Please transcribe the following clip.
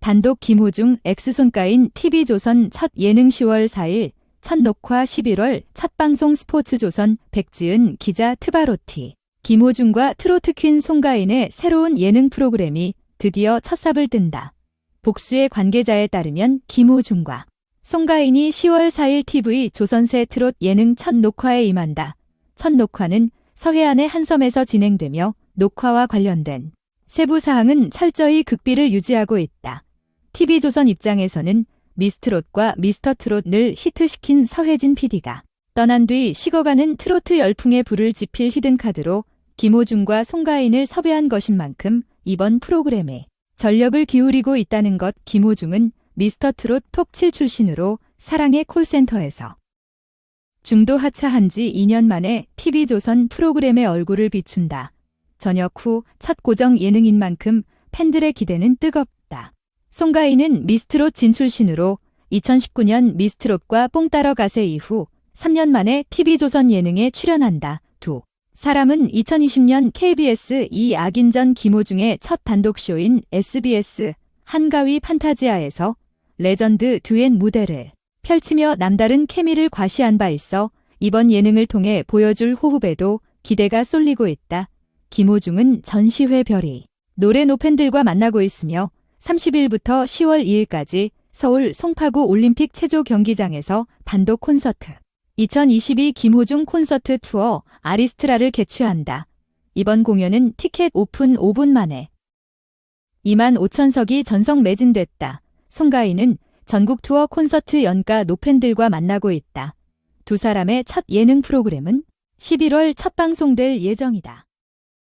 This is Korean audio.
단독 김호중 엑스손가인 TV조선 첫 예능 10월 4일 첫 녹화 11월 첫 방송 스포츠조선 백지은 기자 트바로티 김호중과 트로트 퀸 송가인의 새로운 예능 프로그램이 드디어 첫 삽을 뜬다. 복수의 관계자에 따르면 김호중과 송가인이 10월 4일 TV 조선세 트롯 예능 첫 녹화에 임한다. 첫 녹화는 서해안의 한 섬에서 진행되며 녹화와 관련된 세부 사항은 철저히 극비를 유지하고 있다. TV조선 입장에서는 미스트롯과 미스터트롯 늘 히트시킨 서혜진 PD가 떠난 뒤 식어가는 트로트 열풍에 불을 지필 히든카드로 김호중과 송가인을 섭외한 것인 만큼 이번 프로그램에 전력을 기울이고 있다는 것 김호중은 미스터트롯 톱7 출신으로 사랑의 콜센터에서 중도 하차한 지 2년 만에 TV조선 프로그램의 얼굴을 비춘다. 전역 후첫 고정 예능인 만큼 팬들의 기대는 뜨겁다. 송가인은 미스트롯 진출신으로 2019년 미스트롯과 뽕 따러 가세 이후 3년 만에 TV조선 예능에 출연한다. 두 사람은 2020년 KBS 이 악인전 김호중의 첫 단독쇼인 SBS 한가위 판타지아에서 레전드 듀엣 무대를 펼치며 남다른 케미를 과시한 바 있어 이번 예능을 통해 보여줄 호흡에도 기대가 쏠리고 있다. 김호중은 전시회 별이 노래 노팬들과 만나고 있으며 30일부터 10월 2일까지 서울 송파구 올림픽 체조 경기장에서 단독 콘서트 2022 김호중 콘서트 투어 아리스트라를 개최한다. 이번 공연은 티켓 오픈 5분 만에 2만 5천석이 전석 매진됐다. 송가인은 전국 투어 콘서트 연가 노팬들과 만나고 있다. 두 사람의 첫 예능 프로그램은 11월 첫 방송될 예정이다.